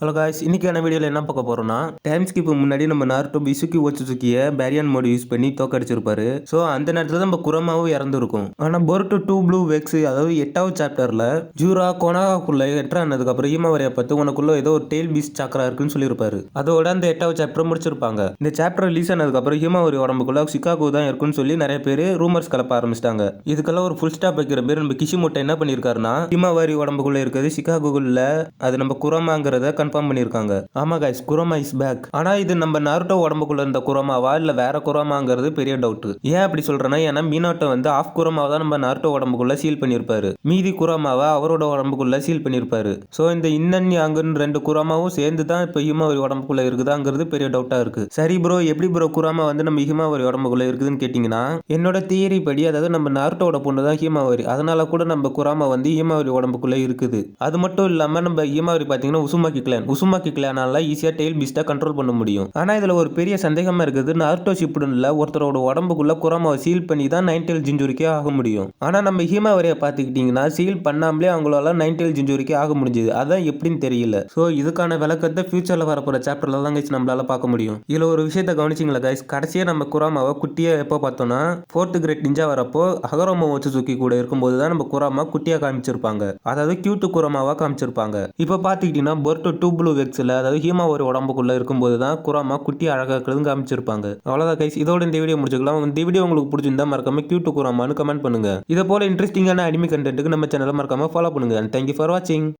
Hello guys இன்னைக்கான வீடியோவில் என்ன பார்க்க போகிறோம்னா டைம் ஸ்கிப்பு முன்னாடி நம்ம நார்ட்டோ பிசுக்கி ஓச்சுசுக்கிய பேரியன் மோடி யூஸ் பண்ணி தோக்கடிச்சிருப்பாரு ஸோ அந்த நேரத்தில் நம்ம குரமாவும் இறந்துருக்கும். ஆனால் பொருட்டு டூ ப்ளூ வெக்ஸ் அதாவது எட்டாவது சாப்டரில் ஜூரா கொனாகுள்ளே என்ட்ரு ஆனதுக்கப்புறம் ஈமவரையை பார்த்து உனக்குள்ள ஏதோ ஒரு டெய்ல் பீஸ் சக்கரா இருக்குன்னு சொல்லியிருப்பாரு. அதோட அந்த எட்டாவது சாப்டர் முடிச்சிருப்பாங்க. இந்த சாப்டர் ரிலீஸ் ஆனதுக்கப்புறம் ஹிமாவரி உடம்புக்குள்ள சிக்காகோ தான் இருக்குன்னு சொல்லி நிறைய பேர் ரூமர்ஸ் கலப்ப ஆரம்பிச்சிட்டாங்க. இதுக்கெல்லாம் ஒரு ஃபுல் ஸ்டாப் வைக்கிற பேர் நம்ம கிஷிமோட்டை என்ன பண்ணியிருக்காருன்னா ஹிமாவாரி உடம்புக்குள்ளே இருக்கிறது சிகாகோக்குள்ள அது நம்ம குரமாங்கிறத கன்ஃபார்ம் பண்ணியிருக்காங்க. ஆமா கைஸ் குரோமா இஸ் பேக் ஆனா இது நம்ம நருட்டோ உடம்புக்குள்ள இருந்த குரோமாவா இல்ல வேற குரோமாங்கிறது பெரிய டவுட் ஏன் அப்படி சொல்றேன்னா ஏன்னா மீனாட்டோ வந்து ஆஃப் குரோமாவை தான் நம்ம நருட்டோ உடம்புக்குள்ள சீல் பண்ணியிருப்பாரு. மீதி குரோமாவை அவரோட உடம்புக்குள்ள சீல் பண்ணியிருப்பாரு. ஸோ இந்த இன்னன் யாங்குன்னு ரெண்டு குரோமாவும் சேர்ந்து தான் இப்போ ஹிமாவரி உடம்புக்குள்ள இருக்குதாங்கிறது பெரிய டவுட்டா இருக்கு. சரி ப்ரோ எப்படி ப்ரோ குரோமா வந்து நம்ம ஹிமாவரி உடம்புக்குள்ள இருக்குதுன்னு கேட்டிங்கன்னா என்னோட தியரி படி அதாவது நம்ம நார்ட்டோட பொண்ணு தான் ஹீமாவரி. அதனால கூட நம்ம குராமா வந்து ஹீமாவரி உடம்புக்குள்ள இருக்குது. அது மட்டும் இல்லாம நம்ம ஹீமாவரி பாத்தீங்கன்னா உசுமாக்கிக்கல. கிளான் உசுமாக்கி கிளானால ஈஸியா டெயில் பீஸ்டா கண்ட்ரோல் பண்ண முடியும். ஆனா இதுல ஒரு பெரிய சந்தேகமா இருக்குது. நார்டோ ஷிப்புடன்ல ஒருத்தரோட உடம்புக்குள்ள குரமாவை சீல் பண்ணி தான் நைன்டெல் ஜிஞ்சுரிக்கே ஆக முடியும். ஆனா நம்ம ஹீமாவரியை பார்த்துக்கிட்டிங்கன்னா சீல் பண்ணாமலே அவங்களால நைன்டெல் ஜிஞ்சுரிக்கே ஆக முடிஞ்சது. அதான் எப்படின்னு தெரியல. ஸோ இதுக்கான விளக்கத்தை ஃபியூச்சர்ல வரப்போற சாப்டர்ல தான் கைஸ் நம்மளால பார்க்க முடியும். இதுல ஒரு விஷயத்த கவனிச்சிங்களா கைஸ் கடைசியா நம்ம குராமாவை குட்டியா எப்போ பார்த்தோம்னா ஃபோர்த் கிரேட் நிஞ்சா வரப்போ அகரோமோ சுக்கி கூட இருக்கும்போது தான் நம்ம குராமா குட்டியா காமிச்சிருப்பாங்க. அதாவது கியூட்டு குரமாவாக காமிச்சிருப்பாங்க. இப்போ பார்த்துக்கிட்டிங்கன்னா பொர்ட்டோ டூ ப்ளூ வெக்ஸில் அதாவது ஹீமா ஒரு உடம்புக்குள்ள இருக்கும்போது தான் குராமா குட்டி அழகாக இருக்கிறது காமிச்சிருப்பாங்க. அவ்வளோதான் கைஸ் இதோட இந்த வீடியோ முடிச்சுக்கலாம். இந்த வீடியோ உங்களுக்கு பிடிச்சிருந்தா மறக்காம கியூட்டு குராமான்னு கமெண்ட் பண்ணுங்க. இதை போல இன்ட்ரெஸ்டிங்கான அடிமை கண்டென்ட்டுக்கு நம்ம சேனலை மறக்காம ஃபாலோ பண்ணுங்க. தேங்க்யூ ஃபார் வாட்சிங்